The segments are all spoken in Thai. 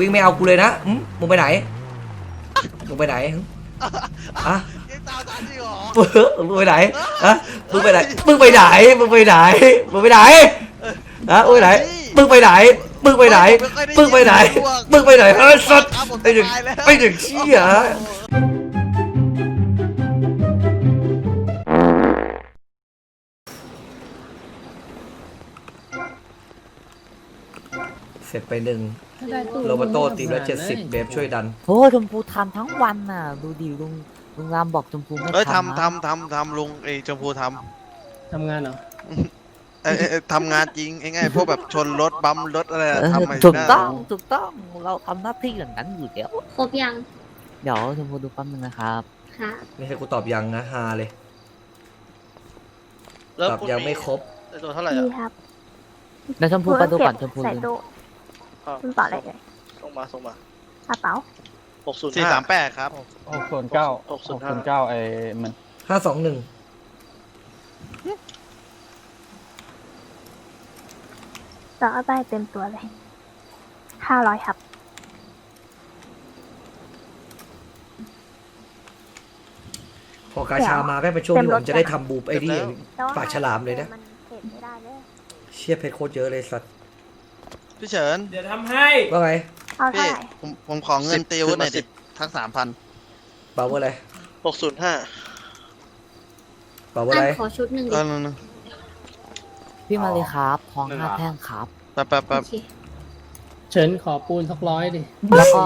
วิ่งไม่เอากูเลยนะหึมึงไปไหนมึงไปไหนหึอะยังตามทันจริงเหรอมึงไปไหนอะมึงไปไหนมึงไปไหนมึงไปไหนมึงไปไหนอะมึงไปไหนมึงไปไหนมึงไปไหนมึงไปไหนมึงไปไหนเฮ้ยสัตว์ไอ้เด็กไอ้เด็กเชี่ย เสร็จไปหนึ่งโรบัโต้ตีละเจ็ดสิบเบฟช่วยดัน โอ้ชมพูทำทั้งวันน่ะ ดูดิลุงลุงรามบอกชมพูไม่เอ้ยทำทำนะทำทำทำลุงไอ้ชมพูททำงานเหรอำเอ้ยเอ้ยเอ้ยทำงานจริงไอ้ไงพวกแบบชนรถบัมรถอะไรอะเออทำไมถูกได้ต้องถูกต้องเราทำหน้าที่อย่างนั้นอยู่แล้วครบยังเดี๋ยวชมพูดูแป๊บนึงนะครับค่ะไม่ใช่กูตอบยังนะฮาเลยแล้วตอบคุณยังไม่ครบไอ้ตัวเท่าไหร่ดีอะครับเดี๋ยวชมพูไปดูก่อนชมพูใส่ลืมตู้อ้าว คุณต่อเลยเลยส่งมาส่งมากระเป๋าหกศูนย์สี่ห้า สามแปดครับ หกศูนย์เก้าหกศูหนกย์ห้าศูนย์เก้าไอ้มันห้าสองหนึ่งต่อเอาไปเต็มตัวเลยห้าร้อยครับ พอกาชามาก็เป็นช่วงที่ผมจะได้ทำบูปไอ้นี่แต่ว่ปากฉลามเลยนะ มันเก็บไม่ได้เลย เชี่ยเพชรโคตรเยอะเลยสัตว์ พี่เฉินเดี๋ยวทำให้ว่าไงเอาเท่าพี่ไหร่ผมผมขอเงินติวหน่อยดิทั้งสามพันเปล่าว่าอะไรหกศูนย์ห้าเปล่าว่าอัอะไรนขอชุดหนึ่งเอดิอนึงพี่มาเลยครับทองห้าแท่งครับแป๊บแป๊บโอแป๊บเคเฉินขอปูนสักร้อยดิแล้วก็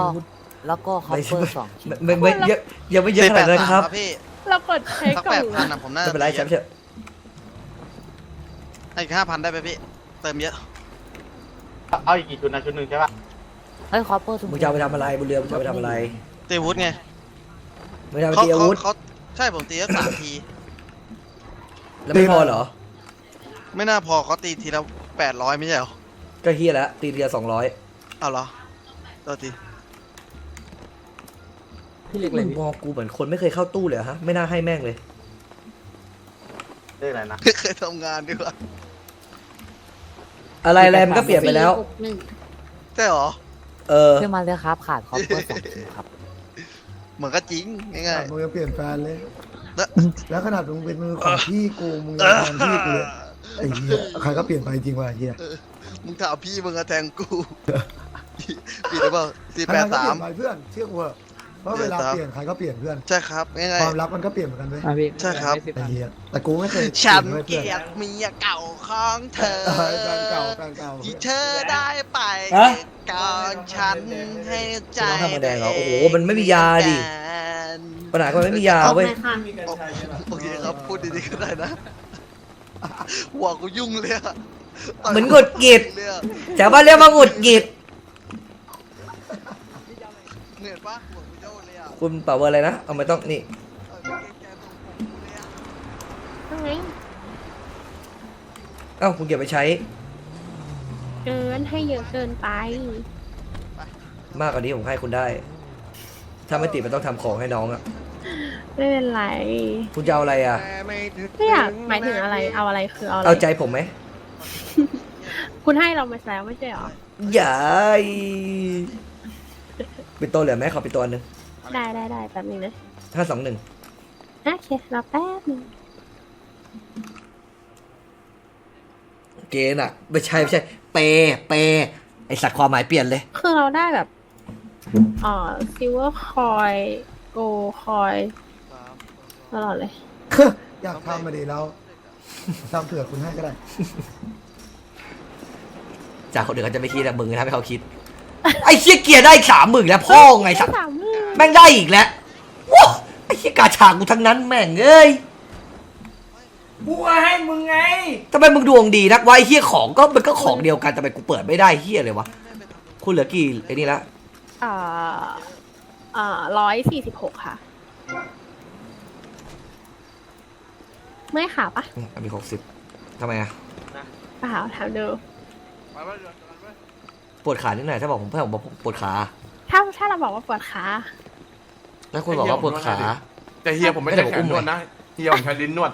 แล้วก็คอปเปอร์สองชิ้น ไม่ไม่ไม่เยอะยังไม่เยอะสี่ขแปนาดดนั้นสามครับ พี่เรากดใช้สักกล่แปอดงพันอะผมน่าไม่เป็นไรแชมป์เถอะอีกห้าพันได้ไหมพี่ เติมเยอะ เอาอีกกี่ชุดนะชุดหนึ่งใช่ปะเฮ้ยคอปเปอร์ชมมึพูงจะเอาไปทำอะไรบนเรือมึงจะเอาไปทำอะไรตีอาวุธไงมึงจะเอาไปเขาตีอาเขาวุธเขาใช่ผมตีแค่สามที แล้วไม่พอเหรอ ไม่น่าพอเขาตีทีละแปดร้อยไม่ใช่เหรอก็เฮียแล้วตีเรือสองร้อยเอาเหรอตัวทีพี่เล็กอะไรมึงพี่มองกูเหมือนคนไม่เคยเข้าตู้เลยเหรอฮะไม่น่าให้แม่งเลย เรียกอะไรนะไม่เคยทำงานดีกว่า อะไรอะไรมันก็เปลี่ยนไปแล้วสี่หกหนึ่งใช่เหรอ เออพี่มาเลยครับขาดคอปเปอร์สองชิ้นครับ เหมือนก็จริงง่าย มึงจะเปลี่ยนแฟนเลยแล้วแล้วขนาดมึงเป็นมือของพี่กูมึงยังแทนพี่กูเลยไอ้เหี้ยใครก็เปลี่ยนไปจริงว่ะไอ้เหี้ยๆมึงถามพี่มึงอะแทงกูผิดหรือเปล่าสี่ใครแปดก็สาเปลี่มยนไปเพื่อนเชื่อกูเถอะ เพราะเวลาเปลี่ยนใครก็เปลี่ยนเพื่อน ใช่ครับง่ายความรักมันก็เปลี่ยนเหมือนกันเว้ยอะพี่ใช่ครับ ไอ้เหี้ยแต่กูไม่เคยๆฉันเปลี่ยเกลีเพื่อยดเมียเก่าของเธอเออแฟนเก่าแฟนเก่าที่เธอได้ไปฮะ ก่อนฉันให้ใจน้องทำมาแดงเหรอโอ้โหมันไม่มียาดิ ปัญหาคือมันไม่มียาออกเว้ยเลยค่ะโอเคครับพูดดีๆก็ได้นะหัวกูยุ่งเลยอะเหมือนหงุดหงิดเลยอะแถวบ้านเรียกว่าหงุดหงิด เหนื่อยปะหัวกูโยนเลยอะ คุณเป่าเบอร์อะไรนะ เอาไม่ต้องนี่เอาไปแกะตรงผมเลยอะตรงนี้เอ้าคุณเก็บไปใช้ เกินให้เยอะเกินไป มากกว่านี้ผมให้คุณได้ ถ้าไม่ติดมันต้องทำของให้น้องอะไม่เป็นไรคุณจะเอาอะไรอะไม่อยากหมายถึงอะไร เอาอะไรคือเอาอะไร เอาใจผมไหมคุณให้เรามาแล้วไม่ใช่หรอ อย่าปิดตัวเหลือไหมขอปิดตัวอันหนึ่ง ได้ได้ได้แป๊บนึงนะห้าสองหนึ่งโอเครอแป๊บนึงเกณฑ์อะไม่ใช่ไม่ใช่ เปย์เปย์ไอสัตว์ความหมายเปลี่ยนเลย คือเราได้แบบเอ่อซิลเวอร์คอยโกคอยตลอดเลย อยากทำมาดีแล้วทำเผื่อคุณให้ก็ได้ จากคนอื่นเขาจะไม่คิดแต่มึงทำให้เขาคิด ไอ้เชี่ยเกียร์ได้อีกสามหมื่นแล้วพ่อไงสัตว์ สามหมื่น แม่งได้อีกแล้วว้าไอ้เชี่ยกาชากูทั้งนั้นแม่งเอ้ยกูให้มึงไง ทำไมมึงดวงดีนักวะไอ้เฮียของก็มันก็ของเดียวกันทำไมกูเปิดไม่ได้เฮียเลยวะคุณเหลือกี่ไอ้นี่ละเอ่อเอ่อร้อยสี่สิบหกค่ะไม่ค่ะปะอืมมีหกสิบทำไมอะเปล่าถามดูปวดขานิดหน่อยถ้าบอกผมถ้าผมบอกปวดขา ถ้าถ้าเราบอกว่าปวดขา แล้วคุณบอกว่าปวดขา แต่เฮียผมไม่ไม่ได้ใช่บอกแขอุ้นมนวดไงนะเฮียผมใช้ลิ้นนวด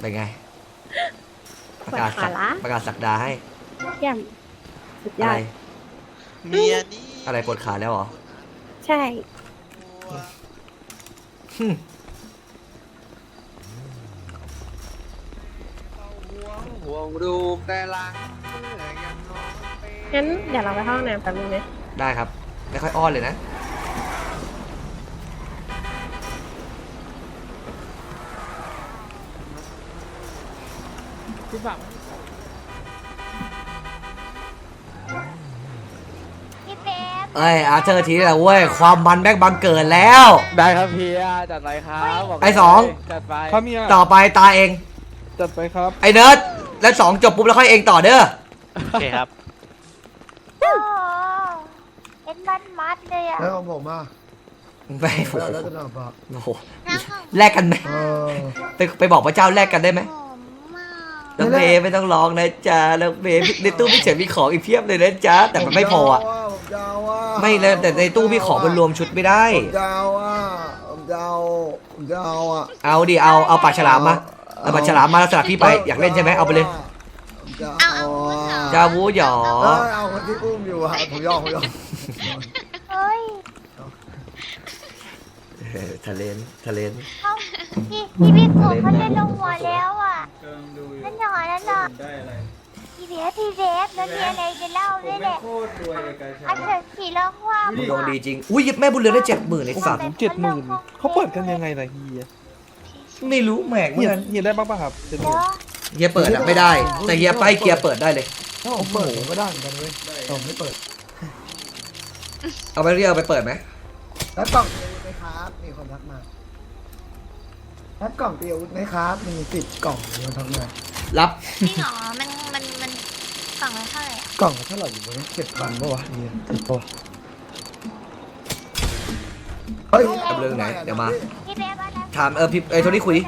เป็นไง ปประวดกาศขาสักละประกาศสักดาให้เยี่ยมสุดยอะอไรดเมียนี่อะไรปวดขาแล้วเหรอใช่ห่วงรูปแต่หลังเมื่อยังนอนเป็นงั้นเดี๋ยวเราไปห้องน้ำแป๊บนึงนะได้ครับไม่ค่อยอ้อนเลยนะ พี่ฝังพี่เป๊ปเอ้ยอาเธอร์ทีนี่แหละเว้ยความมันแบ็กบังเกิดแล้ว ได้ครับพี่จัดไปครับบกไอ้สอง จัดไปครับเมียต่อไปตาเอง จัดไปครับไอ้เนิร์ดแล้วสองจบปุ๊บแล้วค่อยเองต่อเด้อโอเคครับ โอ้โหเป็นมัดมัดๆเลยอะ แล้วของผมอะไม่โอ้แล้วโหแล้วจะทำปะโอ้โหน้ำของแลกกันไหมเออไปไปบอกพระเจ้าแลกกันได้ไหมผมมาก น้องเมย์ไม่ต้องร้องนะจ๊ะน้องเมย์ในตู้พี่เฉินมีของอีกเพียบเลยนะจ๊ะแต่มันไม่พออะผมจะเอาอะไม่แล้วแต่ในตู้พี่ของมันรวมชุดไม่ได้ ผมจะเอาอะผมจะเอาผมจะเอาอะเอาดิเอาเอาปากฉลามมาเอาปากฉลามมาแล้วสลับพี่ไปอยากเล่นใช่ไหมเอาไปเลยผมจะเอาเอาเอาอะจาวูหยอ เออเอาคนที่อุ้มอยู่อะผมยอมผมยอม เฮ้ย เออ ทะเลนทะเลนเขาพี่พี่พี่กบเขาจะลงหัวแล้วอะนั่นหน่อยนั่นหน่อยพี่เบฟพี่เบฟแล้วมีอะไรจะเล่าด้วยแหละอันเถอะขี่แล้วความมึงดวงดีจริง อุ้ยแม่บุญเรือนได้เจ็ดหมื่นไอ้สัตว์เจ็ดหมื่นเขาเปิดกันยังไงล่ะเฮียไม่รู้แหมกเหมืเฮียอนเฮียได้บ้างป่ะครับเจ็ดหเดี๋มื่ยนวเฮียเปิดอะไม่ได้ แต่เฮียไปเกียร์เปิดได้เลย ถ้าผมเปิดผมก็ได้เหมือนกันเว้ยแต่ผมไม่เปิดเอาไปเรียกเอาไปเปิดไหมแล้วกล่องเตียวไห มครับมีคนทักมาแล้วกล่องเตียวไหมครับ มีสิบกล่องมีคนทักมารับ จริงเหรอ มันมันมันกล่องละเท่าไหร่อะกล่องละเท่าไหร่อยู่วะเจ็ดพันปะวะเนี่ยเจ็ดปะวะเฮ้ยเอาเรื่องไหนเดี๋ยวมา พี่เบฟอะไรถามเออพี่ไอ้โทนี่คุยดิ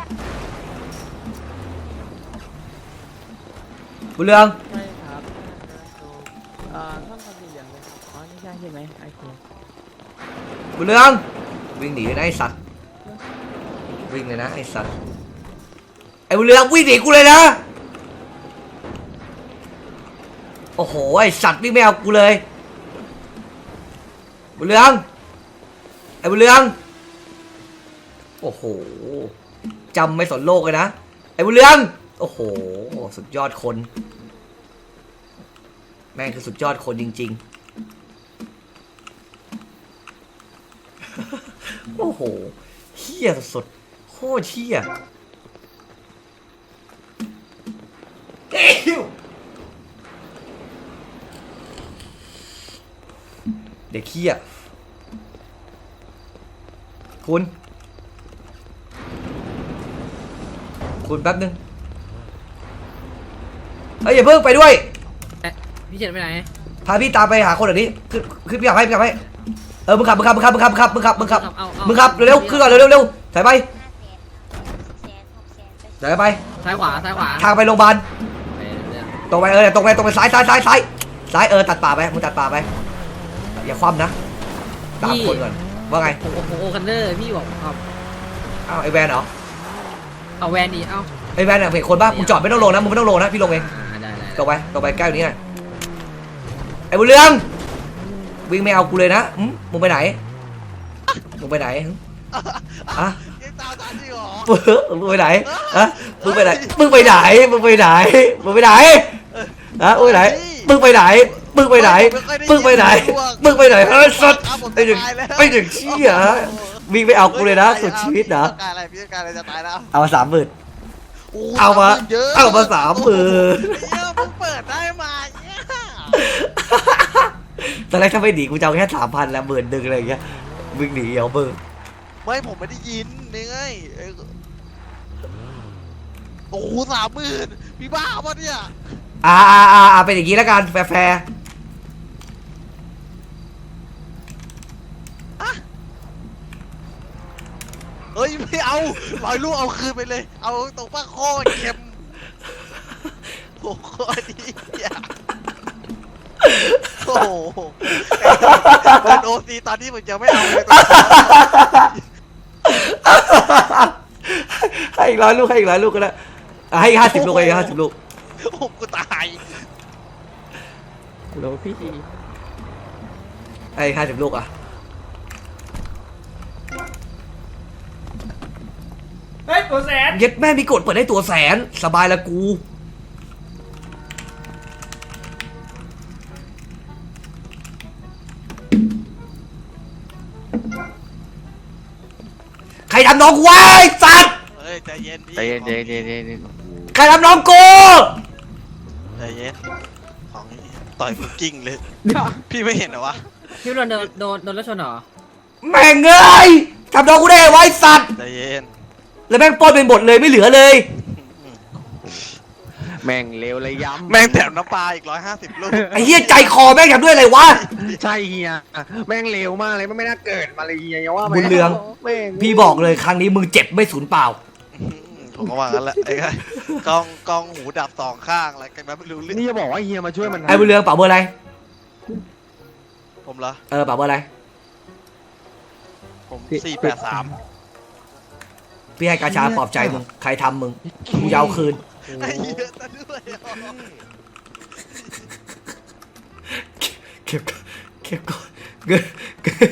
บุญเรือง ใช่ครับเอ่อท่านทำดีอย่างเลยครับอ๋อนี่ใช่ใช่ไหมโอเคบุญเรือง วิ่งหนีเลยนะไอ้สัตว์วิ่งเลยนะไอ้สัตว์ไอ้บุญเรืองวิ่งหนีกูเลยนะโอ้โหไอ้สัตว์วิ่งไม่เอากูเลยบุญเรืองไอ้บุญเรืองโอ้โหจำไม่สนโลกเลยนะไอ้บุญเรืองโอ้โหสุดยอดคน แม่งคือสุดยอดคนจริง ๆ โอ้โหเฮี้ยสุดๆโคตรเฮี้ยเอ้วเด็กเฮี้ยคุณ คุณแป๊บนึงเฮ้ยอย่าเพิ่งไปด้วย พี่เฉินไปไหน พาพี่ตามไปหาคนเดี๋ยวนี้ ขึ้นขึ้นพี่ขับให้พี่ขับให้ เออมึงขับมึงขับมึงขับมึงขับมึงขับมึงขับมึงขับเอาเอามึงขับเร็วๆขึ้นก่อนเร็วๆเร็วๆสายไปห้าแสนหกแสนหกแสนไปสายไป ซ้ายขวาซ้ายขวาทางไปโรงพยาบาลไปเรื่อยตรงไปเออตรงไปตรงไปซ้ายซ้ายซ้ายซ้ายซ้ายเออตัดป่าไปมึงตัดป่าไป อย่าคว่ำนะตามคนก่อนว่าไงผมผมโอคันเดอร์พี่บอกครับอ้าวไอแวนเหรอเอาแวนดีเอ้าไอแวนอะเห็นคนป่ะมึงจอดไม่ต้องลงนะมึงไม่ต้องลงนะพี่ลงเอง อ่าได้ได้ตรงไปตรงไปใกล้กว่านี้หน่อยไอ้บุญเรือง วิ่งไม่เอากูเลยนะหึมึงไปไหนมึงไปไหนหึอะยังตามทันจริงเหรอมึงไปไหนอะมึงไปไหนมึงไปไหนมึงไปไหนมึงไปไหนอะมึงไปไหนมึงไปไหนมึงไปไหนมึงไปไหนมึงไปไหนเฮ้ยสัตว์ไอ้เด็กไอ้เด็กเชี่ยวิ่งไม่เอากูเลยนะสุดชีวิตนะพี่ต้องการอะไรพี่ต้องการอะไรจะตายแล้วเอามาสามหมื่นโโหเอามาเยอะเอามาสามหมื่นเยอะเพิ่งเปิดได้มาเนี่ย ตอนแรกถ้าไม่หนีกูจะเอาแค่สามพันแล้วหมื่นหนึ่งอะไรอย่างเงี้ยวิ่งหนีเอาเบอร์ไม่ผมไม่ได้ยินนี่ไงเอ้ยโอ้โหสามหมื่นพี่บ้าปะเนี่ยอ่าอ่าอ่าอ่าเป็นอย่างงี้แล้วกันแฟร์แฟร์เฮ้ยไม่เอาลอยลูกเอาคืนไปเลย เอาตรงป้าโคตรเค็มโอ้โหโคตรดีอะโอ้โหเป็นโอซีตอนนี้ผมจะไม่เอาเลยตอนนี้ให้อีกร้อยลูกให้อีกร้อยลูกก็ได้อะให้ห้าสิบลูกให้ห้าสิบลูกโอ้โหกูตายโหลพี่ไอ้ห้าสิบลูกอะเฮ้ยตัวแสน เย็ดแม่มีกดเปิดได้ตัวแสนสบายละกู รทำน้องกูวะไอ้สัตว์เฮ้ยใจเย็นพี่ใจเย็นใจเย็นใจเย็นใจเย็นใครทำน้องกูใจเย็นของนี่ต่อยกูกิ้งเลย พี่ไม่เห็นเหรอวะพี่โดนโดนโดนโดนรถชนเหรอแม่งเอ้ยทำน้องกูได้ไงวะไอ้สัตว์ใจเย็นแล้วแม่งปล้นไปหมดเลยไม่เหลือเลย แม่งเลวเลยย้ำแม่งแถมน้ำปลาอีกร้อยห้าสิบลูกไอ้เหี้ยใจคอแม่งทำด้วยอะไรวะ ใช่เฮียแม่งเลวมากเลยมันไม่น่าเกิดมาเลยเฮียอย่าว่าไปบุญเรือง แม่งพี่บอกเลยครั้งนี้มึงเจ็บไม่สูญเปล่า ผมก็ว่างั้นแหละไอ้ไงกองกองหูดับสองข้างอะไรกันไม่รู้เรื่องนี่จะบอกว่าเฮียมาช่วยมันไอ้บุญเรืองเป่าเบอร์อะไร ผมเหรอเออเป่าเบอร์อะไร ผมสี่แปดสามพี่ให้กาชาปลอบใจมึง ใครทำมึงกูจะเอาคืน ไอ้เหี้ยอะซะด้วยอะเก็บก่อนเก็บก่อนเก็บเก็บ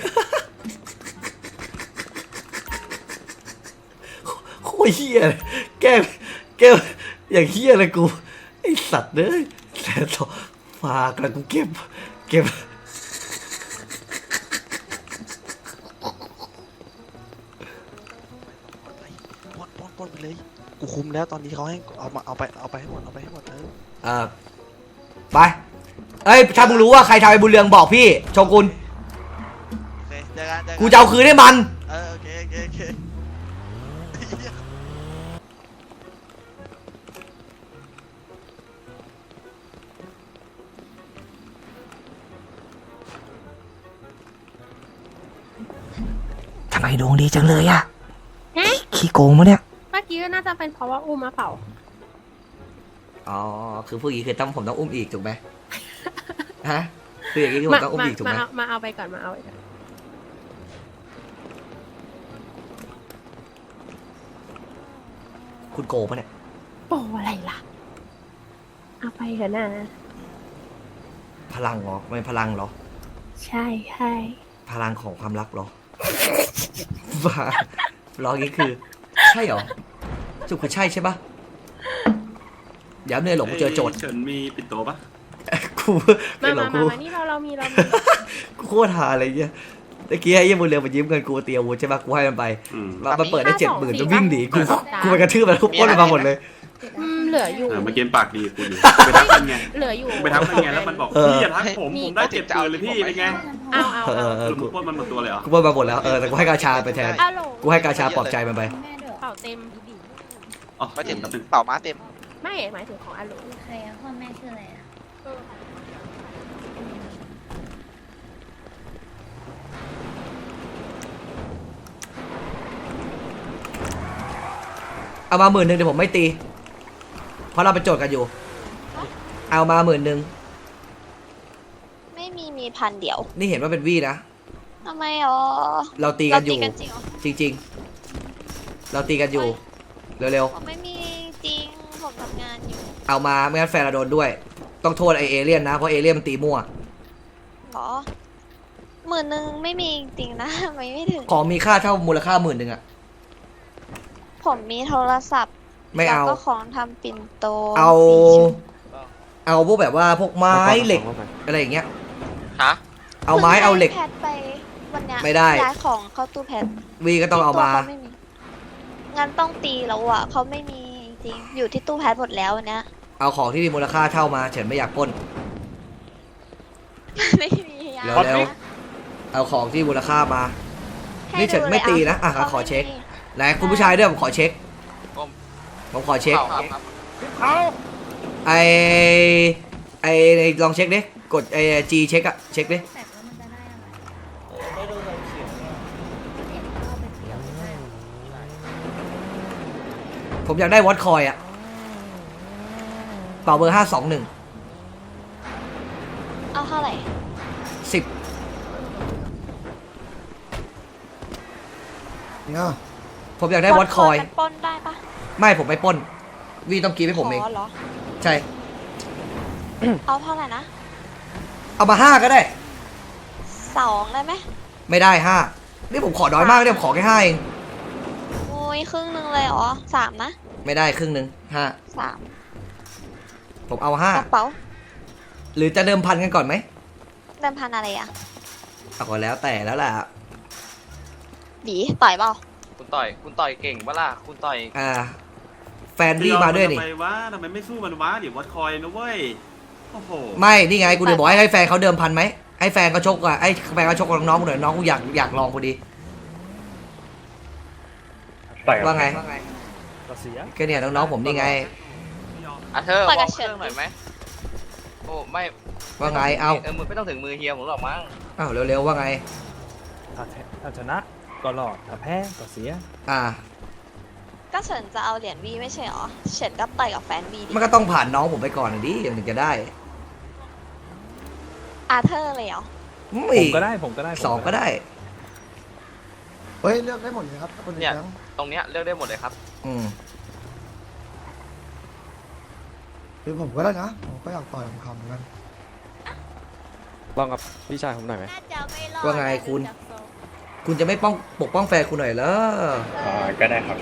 โคตรเฮียเลยแก้มแก้มอย่างเฮียเลยกูไอสัตว์เอ้ยแสนสองฝากแล้วกูเก็บ เก็บ มแล้วตอนนี้เขาให้เอามาเอาไปเอาไปให้หมดเอาไปให้หมดเออเออไปเอ้ยถ้ามึงรู้ว่าใครทำไอ้บุญเรืองบอกพี่โชกุนโอเคเจอกันเจอกันกูจะเอาคืนให้มัน เออโอเคโอเคโอเคไอ้เหี้ยทำไมดวงดีจังเลยอะขี้โกงมะเนี่ยเมื่อกี้ก็น่าจะเป็นเพราะว่าอุ้มมาเปล่า อ๋อ คือผู้หญิงคือต้องผมต้องอุ้มอีกถูกไหมฮะ คืออย่างนี้คือผมต้องอุ้มอีกถูกไหมมามาเอาไปก่อนมาเอาไปก่อนคุณโกงปะเนี่ยโปอะไรล่ะ เอาไปเถอะนะ พลังเหรอไม่พลังเหรอ ใช่ใช่พลังของความรักเหรอบ้าร้องอย่างนี้คือ ใช่เหรอ จุกคือใช่ใช่ปะเดี๋ยวเนยหลงกูเจอโจทย์เฉินมีปิดโตปะกูมาเนยหลมางมากูมานี่เราเรามีเรามีกูโคตรหาอะไรเงี้ยตะกี้ไอ้เหี้ยบุญเรืองมายืมเงินกูเตียวุธใช่ปะกูให้มันไปอืมมันมันเปิดได้ห้าเจ็ดสองหมื่นสี่แล้ววิ่งหนีกูห้ากูไปกระทืบมันแล้วกูปล้นมันมาหมดเลย อืมเหลืออยู่อ่าเมื่อกี้ปากดีกูอยู่ไปทักมันไงเหลืออยู่ไปทักมันไงแล้วมันบอกเออ พี่อย่าทักผมผมได้เจ็บปืนเลยพี่เป็นไงเอาเอาเอเอาอเอสอรุปกูมึงปล้นมันหมดตัวเลยเหรอ กูปล้นมาหมดแล้วเออแต่กูให้กาชาไปแทนอะโหลกูให้กาชาปลอบใจมันไปเป่าเต็ม อ๋อมาเต็มแป๊บนึงเป่าม้าเต็ม ไม่หมายถึงของอะโหลใครอะพ่อแม่ชื่ออะไรอะเอามาหมื่นหนึ่งเดี๋ยวผมไม่ตี เพราะเราไปโจทย์กันอยู่ เอามาหมื่นหนึ่งไม่มีมีพันเดียวนี่เห็นว่าเป็นวี่นะ ทำไมอ๋อเราตีเรากันอตียู่กันจริงเหรอจริงๆ เราตีกันอยู่ เร็วผมไม่มีจริง ผมทำงานอยู่ๆ เอามาไม่งั้นแฟนเราโดนด้วย ต้องโทษไอเอเลี่ยนนะ เพราะเอเลี่ยนมันตีมั่วเหรอหมื่นหนึ่งไม่มีจริงๆนะ ไม่ไม่ถึง ของมีค่าเท่ามูลค่าหมื่นหนึ่งอะผมมีโทรศัพท์ไม่เอา แล้วก็ของทำปิ่นโตเอา สี่ชุดเอาพวกแบบว่าพวกไม้เหล็กอะไรอย่างเงี้ย ฮะ เอาไม้เอาเหล็ก พิ่งให้แพทไปวันเนี้ยไม่ได้ ย้ายของเข้าตู้แพทวีก็ต้องเอามาที่ตู้ขไงั้นต้องตีแล้วอะเขาไม่มีจริงๆอยู่ที่ตู้แพทหมดแล้วอันเนี้ย เอาของที่มีมูลค่าเท่ามาเฉินไม่อยากปล้น ไม่มียาเร็วเร็วเอาของที่มูลค่ามาให้นี่ฉันดูเลยไม่ตีนะอะขาขอเช็คไม่มีไหนคุณผู้ชายด้วยผมขอเช็ค ผมขอเช็คไอไอไอ้ลองเช็คดิกดไอจีเช็คอะเช็คดิ ผมอยากได้วอตคอยอะเป่าเบอร์ห้าสองหนึ่งเอาเท่าไหร่สิบเนาะผมอยากได้วอตคอย มันปล้นได้ปะไม่ผมไม่ปล้น วีต้องกรีบให้ผมเองขอเหรอใช่ เอาเท่าไหร่นะเอามาห้าก็ได้สสองได้ไหมไม่ได้ห้านี่ผมขอน้อยมากเนี่ยผมขอแค่ห้าเอง โอ้ยครึ่งหนึ่งเลยเหรอสามนะไม่ได้ครึ่งหนึ่งห้าสามผมเอาห้ากระเป๋าหรือจะเดิมพันกันก่อนไหมเดิมพันอะไรอะเอาก็แล้วแต่แล้วล่ะบีต่อยเปล่าคุณต่อยคุณต่อยเก่งปะล่ะคุณต่อย อ่า แฟนพี่มาด้วยนี่ทำไมวะทำไมไม่สู้มันวะเดี๋ยววัดคอยนะเว้ยโอ้โหไม่นี่ไงกูเลยบอกให้ให้แฟนเขาเดิมพันไหมให้แฟนเขาชกอะไอ้แฟนเขาชกกับน้องกูหน่อยน้องกูอยากอยากลองพอดี ว่าไงก็เสียก็เนี่ยน้องๆผมนี่ไง อะเธอต่อยบกัอบกเฉิเรื่นองหน่อยไหมโอ้ไม่ว่าไงเอาเออมึงไม่ต้องถึงมือเฮียผมหรอกมั้งเอาเร็วๆว่าไงถ้าแพ้ถ้าชนะก็รอดถ้าแพ้ก็เสีย อ่า ก็เฉินจะเอาเหรียญวีไม่ใช่เหรอเฉินก็ต่อยกับแฟนวีดิมันก็ต้องผ่านน้องผมไปก่อนดิถึงจะได้ อาเธอร์เลยเหรออืผมก็ได้ผมก็ได้ผมสองก็ได้ เฮ้ยเลือกได้หมดเลยครับคนในเนี่ย แก๊งตรงเนี้ยเลือกได้หมดเลยครับ อืมคือผมก็ได้นะผมก็อยากต่อยคำๆเหมือนกันลองกับพี่ชายผมหน่อยไหมน่าจะไม่รอดว่าไงคุณ คุณจะไม่ป้องปกป้องแฟนคุณหน่อยเหรอก็ได้ครับ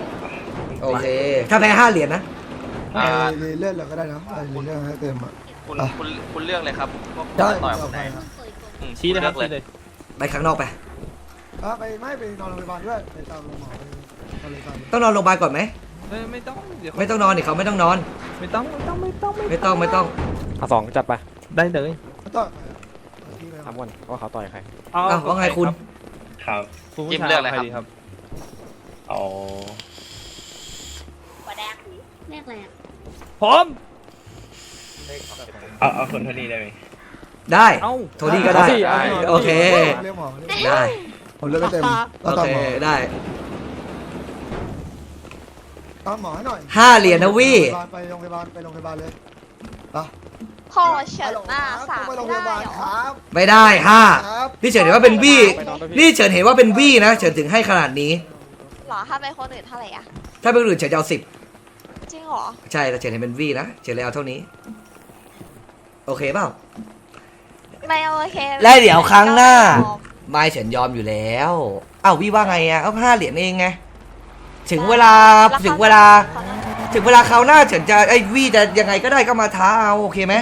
โอเค ถ้าแพ้ห้าเหรียญนะ อ่า เออเลื่อนเราก็ได้นะเออเลื่อนให้เต็มอะ คุณอะ คุณคุณเลือกเลยครับว่าคุณได้จะต่อยคนไหนครับอืมชี้เลยครับณชี้เลืเลอกยไปข้างนอกไป อะไปไม่ไปนอนโรงพยาบาลด้วยไปตามโรงหมอไปนอนโรงพยาบาลต้องนอนโรงพยาบาลก่อนไหมไม่ไม่ต้องเดี๋ยวไม่ต้องนอนดิเขาไม่ต้องนอน ไม่ต้องไม่ต้องไม่ต้องไม่ต้องไม่ต้องเอาสองจัดไปได้เลยแล้วต่อยไปที่ไปครับถามก่อนว่าเขาต่อยใครอ้าวว่าไงคุณครับ คุณจิ้ผู้มชายเลือกเลยใครครับดีครับ เอาหัวแดงเรียกอะไรอะพร้อมเอาเอาคนเท่านี้ได้ไหมได้ เอ้าโทนี่ก็ได้เอาสิ โอเค เรียกหมอเรียกหมอได้ ผมเลือกไม่เต็มก็โอตามเคหมอได้ตามหมอให้หน่อยห้าเหรียญนะวี่ไปโรงพยาบาลไปโรงพยาบาลเลยไปพ่อเฉินหน้าสามไปโรงพไม่ยาบาได้ลเหรคอ รับ ไม่ได้ห้าครับนี่เฉินเห็นว่าเป็นวี่ไปนอนด้วยพี่นี่เฉินเห็นว่าเป็นวี่นะเฉินถึงให้ขนาดนี้ หรอ ถ้าเป็นคนอื่นเท่าไหร่อะถ้าเป็นคนอื่นเฉินจะเอาสิบจริงเหรอ ใช่แต่เฉินเห็นเป็นวี่นะเฉินเลยเอาเท่านี้ โอเคเปล่า ไม่โอเคและเดี๋ยวครั้งหน้า ไม่ เฉินยอมอยู่แล้วเอ้าวี่ว่าไงอะเอาห้าเหรียญเองไงถึงเวลาถึงเวลา ถึงเวลาคราวหน้าเฉินจะไอ้วี่จะยังไงก็ได้ก็มาท้าเอาโอเคไหม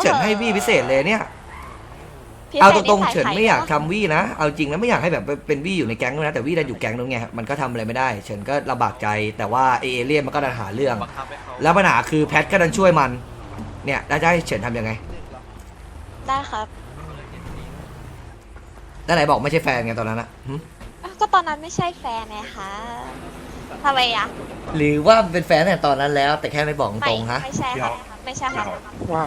เฉินให้วี่พิเศษเลยเนี่ยพิศษเอาตรงๆนี่เฉินใครไม่อยากเนะทำวี่นะ เอาจริงนะไม่อยากให้แบบเป็นวี่อยู่ในแก๊งด้วยนะ แต่วี่ดันอยู่แก๊งนู้นไงมันก็ทำอะไรไม่ได้ เฉินก็ลำบากใจ แต่ว่าเอเลี่ยนมันก็ดันหาเรื่องบังคับให้เขาแล้วปัญหาคือแพทก็ดันช่วยมัน เนี่ยแล้วจะให้เฉินทำยังไง ได้ครับ แล้วไหนบอกไม่ใช่แฟนไงตอนนั้นอะหึอ้าวก็ตอนนั้นไม่ใช่แฟนไงคะทำไมอะหรือว่าเป็นแฟนแต่ตอนนั้นแล้ว แต่แค่ไม่บอกตไม่รงๆฮะ ไม่ใช่ครับไม่ใช่ครับว่า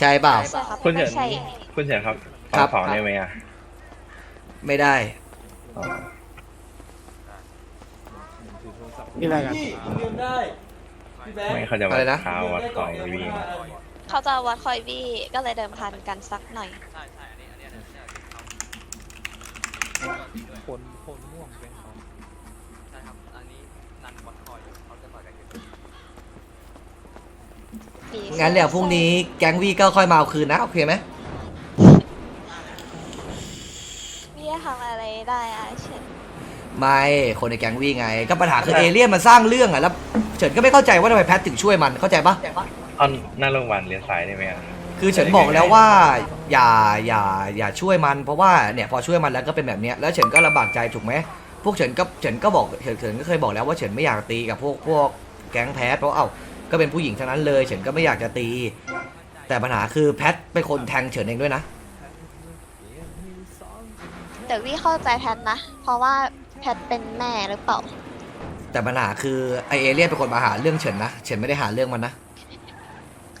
ใช่เปล่า ไม่ใช่ครับคุณเฉิไม่นใช่คุณเฉินครับครับสองได้ไหมอะไม่ได้นี่อะไรกันไม่เขาจะอะมาไรนะ ท้าวัดต่อยวิ่งเขาจะวัดคอยบี้ก็เลยเดิมพันกันสักหน่อย ใช่ใช่อันนี้อันนี้อันนี้ คนคนม่วงเป็นเขาใช่ครับ อันนี้นันวัดคอยเขาจะต่อยกันอยู่ปีงั้นเดี๋ยวพรุ่งนี้แก๊งวี่ก็ค่อยมาเอาคืนนะ โอเคไหมพี่จะทำอะไรได้อะเฉินไม่ คนในแก๊งวี่ไง ก็ปัญหาคือเอเลี่ยนมันสร้างเรื่องอะแล้วเฉินก็ไม่เข้าใจว่าทำไมแพทถึงช่วยมันเข้าใจปะเอาหน้าโรงพยาบาลเลี้ยวซ้ายได้ไหมอะ คือเฉินบอกแล้วว่าอย่าอย่าอย่าช่วยมันเพราะว่าเนี่ยพอช่วยมันแล้วก็เป็นแบบเนี้ยแล้วเฉินก็ลำบากใจถูกไหมพวกเฉินก็เฉินก็บอกเฉินเฉินก็เคยบอกแล้วว่าเฉินไม่อยากตีกับพวกพวกแก๊งแพทเพราะเอ้าก็เป็นผู้หญิงทั้งนั้นเลย เฉินก็ไม่อยากจะตี แต่ปัญหาคือแพทเป็นคนแทงเฉินเองด้วยนะ แต่วี่เข้าใจแพทนะ เพราะว่าแพทเป็นแม่หรือเปล่า แต่ปัญหาคือไอเอเลี่ยนเป็นคนมาหาเรื่องเฉินนะเฉินไม่ได้หาเรื่องมันนะ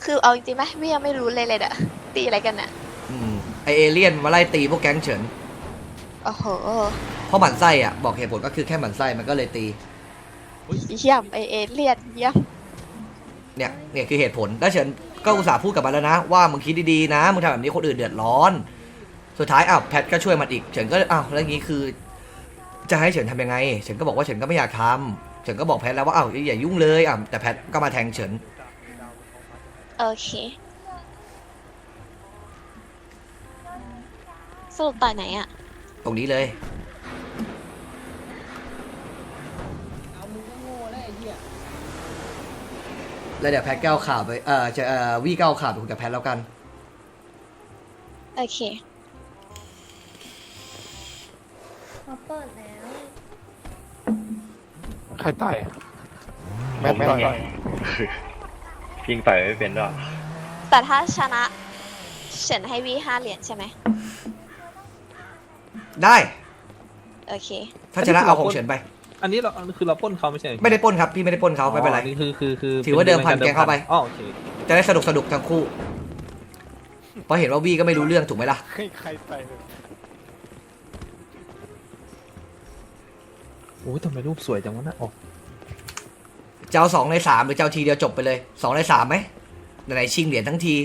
คือเอาจริงๆไหมวี่ยังไม่รู้เลยเลยอะตีอะไรกันอะอืมไอเอเลี่ยนมาไล่ตีพวกแก๊งเฉินโอ้โหเพราะหมันไส้อะบอกเหตุผลก็คือแค่หมันไส้มันก็เลยตี เยี่ยมไอเอเลียนเยี่ยมเนี่ยเนี่ยคือเหตุผลแล้วเฉินก็อุตส่าห์พูดกับมันแล้วนะว่ามึงคิดดีๆนะมึงทำแบบนี้คนอื่นเดือดร้อน สุดท้ายอ้าวแพทก็ช่วยมันอีกเฉินก็อ้าวแล้วอย่างนี้คือ จะให้เฉินทำยังไงเฉินก็บอกว่าเฉินก็ไม่อยากทำเฉินก็บอกแพทแล้วว่าอ้าวอย่ายุ่งเลยอะแต่แพทก็มาแทงเฉิน โอเค สรุปต่อยไหนอะตรงนี้เลยแล้วเดี๋ยวแพทก็เอาข่าวไป เอ่อจะเอ่อวี่ก็เอาข่าวไปคุยกับแพทแล้วกัน โอเคใครต่อยแม่ไม่ต่อย ยิงต่อยไม่เป็นด้วยแต่ถ้าชนะเฉินให้วีห้าเหรียญใช่ไหมได้ โอเค ถ้าชนะเอาของเฉินไป อันนี้เราคือเราปล้นเขาไม่ใช่ไม่ได้ปล้นครับพี่ไม่ได้ปล้นเขาไม่เป็นไรอ๋อนี่คือคือคือถือว่าเดิมพันแกเข้าไป อ๋อโอเคจะได้สนุกสนุกทั้งคู่เพราะเห็นว่าวี่ก็ไม่รู้เรื่องถูกไหมล่ะ ใครใครต่อยโอ้ยทำไมรูปสวยจังวะนะโอ้ จะเอาสองในสามหรือจะเอาทีเดียวจบไปเลยสองในสามไหมไหนๆชิงเหรียญทั้งที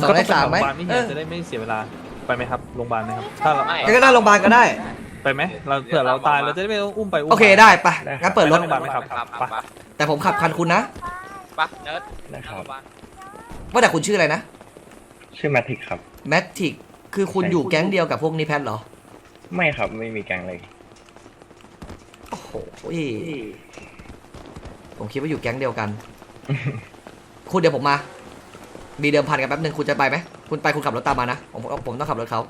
สองในสามไหมก็ต้องไปโรงพยาบาลไม่เอเห็นอจะได้ไม่เสียเวลาไปไหมครับโรงพยาบาลไหมครับถ้าเรางั้นก็นั่งโรงพยาบาลก็ได้ ไปไหมเราเผื่อเราตายเราจะได้ไม่ต้องอุ้มไปอุ้มโอเคได้ไปงั้นเปิดรถ ไปโรงพยาบาลไหมครับไปแต่ผมขับคันคุณนะปะเนิร์ดนะครับว่าแต่คุณชื่ออะไรนะชื่อแมทริกครับ แมททิกคือคุณอยู่แก๊งเดียวกับพวกนี้แพทเหรอ ไม่ครับไม่มีแกงเลย โอ้โหผมคิดว่าอยู่แก๊งเดียวกัน คุณเดี๋ยวผมมา มีเดิมพันกันแป๊บนึงคุณจะไปไหม คุณไปคุณขับรถตามมานะ ผมผมต้องขับรถเขา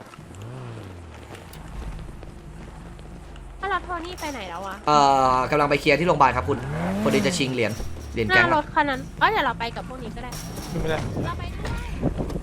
ถ้าเราโทนี่ไปไหนแล้วอะเอ่อกำลังไปเคลียร์ที่โรงพยาบาลครับคุณพอดีจะชิงเหรียญ เหรียญหแก๊น้างรอะถคันนั้นเอ้ยเดี๋ยวเราไปกับพวกนี้ก็ได้ ไม่ได้ เราไปด้วย